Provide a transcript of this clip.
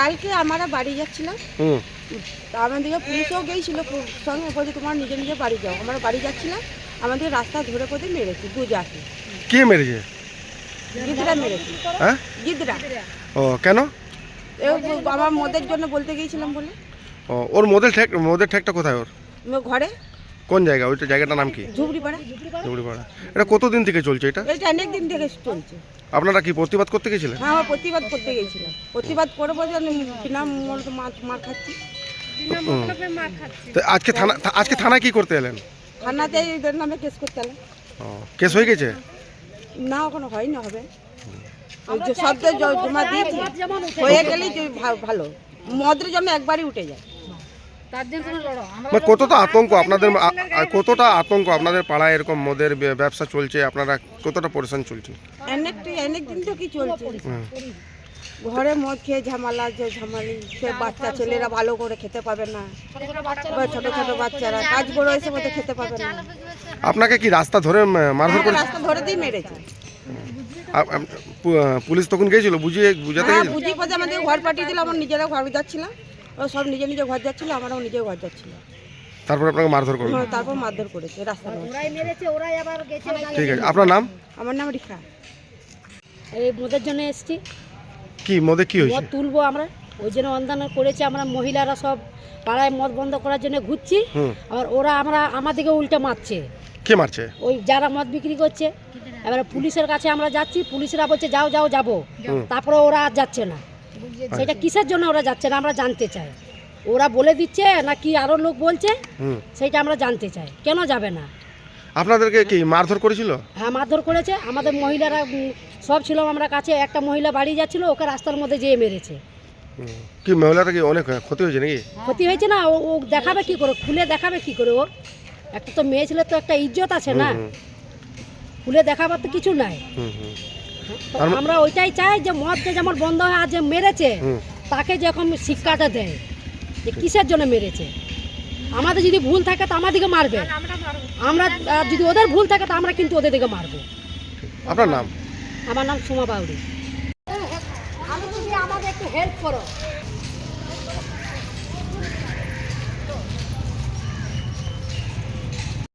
কালকে আমরা বাড়ি যাচ্ছিলাম। আমাদেরকে পুলিশও গিয়েছিল সঙ্গে বলছে তোমার নিজে নিজে বাড়ি যাও। আমরা বাড়ি যাচ্ছিলাম আমাদের রাস্তা ধরে পথে মেরেছে দু জাতি। কে মেরেছে? গিদরা মেরেছে। হ্যাঁ? গিদরা। ও কেন? আমার মদের জন্য বলতে গিয়েছিলাম বলে। ও ওর মদের ঠেক মদের ঠেকটা কোথায় ওর? ঘরে? কোন জায়গা? ওইটা জায়গাটার নাম কি? ঝুবড়ি পাড়া জুবড়িপাড়া এটা কতদিন থেকে চলছে এটা? এটা অনেক দিন থেকে চলছে। আপনারা কি প্রতিবাদ করতে গেছিলেন? হ্যাঁ আমার প্রতিবাদ করতে গিয়েছিলাম প্রতিবাদ করব যে আমি বিনা মূল্য মার মার খাচ্ছি। তো আজকে থানা থা- আজকে থানায় কি করতে এলেন? থানাতে এদের নামে কেস করতে হলে ও কেস হয়ে গেছে? না ওখানে হয়নি হবে। ওই যে শব্দ জ- জমা দিয়েছি হয়ে গেলেই যে ভা- ভালো। মদের জমা একবারই উঠে যায়। কতটা আতঙ্ক আপনাদের কতটা আতঙ্ক আপনাদের পাড়ায় এরকম মদের ব্যবসা চলছে? আপনারা কতটা পরেশান চলছে? অনেক দিন তো কি চলছে। ঘরে মদ খেয়ে ঝামেলা যে ঝামালি সে বাচ্চা ছেলেরা ভালো করে খেতে পাবে না। ছোট ছোট বাচ্চারা কাজ বড় এসে মধ্যে খেতে পাবে না। আপনাকে কি রাস্তা ধরে মারধর করে রাস্তা ধরে দিয়ে মেরেছে। পুলিশ তখন গিয়েছিল? বুঝিয়ে বুঝাতে হ্যাঁ গেছিল বুঝি পথে আমাদের ঘর পাঠিয়ে দিল আমার নিজেরা ঘর যাচ্ছিলাম। ও সব নিজে নিজে ঘর যাচ্ছিল আমরাও নিজে ঘর যাচ্ছিল। তারপর আপনাকে মারধর করল তারপর মারধর করেছে রাস্তা ঠিক আছে। আপনার নাম? আমার নাম রিখা এই মদের জন্য এসছি। কি মদে কি মদ হয়েছে তুলবো আমরা। ওই জন্য অন্ধান করেছি আমরা মহিলারা সব পাড়ায় মদ বন্ধ করার জন্য ঘুরছি। হুম। আর ওরা আমরা আমাদেরকে উল্টে মারছে। কে মারছে? ওই যারা মদ বিক্রি করছে। এবারে পুলিশের কাছে আমরা যাচ্ছি পুলিশরা বলছে যাও যাও যাব। হুম। তারপরে ওরা আর যাচ্ছে না। সেটা কিসের জন্য ওরা যাচ্ছে না আমরা জানতে চাই। ওরা বলে দিচ্ছে না কি আরও লোক বলছে হুম। সেটা আমরা জানতে চাই। কেন যাবে না? আপনাদেরকে কি মারধর করেছিল? হ্যাঁ মারধর করেছে। আমাদের মহিলারা সব ছিল আমরা কাছে। একটা মহিলা বাড়ি যাচ্ছিল ওকে রাস্তার মধ্যে যেয়ে মেরেছে। কি মহিলাটা কি অনেক ক্ষতি হয়েছে নাকি? ক্ষতি হয়েছে না ও ও দেখাবে কি করে? খুলে দেখাবে কি করে ওর? একটা তো মেয়ে ছেলের তো একটা ইজ্জত আছে না। খুলে দেখাবার তো কিছু নাই। আমরা ওইটাই চাই যে মদকে যেমন বন্ধ হয় আর যে মেরেছে। তাকে যেরকম শিক্ষাটা দেয় যে কিসের জন্য মেরেছে? আমাদের যদি ভুল থাকে তো আমাদেরকে মারবে। আমরা যদি ওদের ভুল থাকে তো আমরা কিন্তু ওদের দিকে মারবো। আপনার নাম? আমার নাম সোমা বাউরি আমি যদি আমাদের একটু হেল্প করো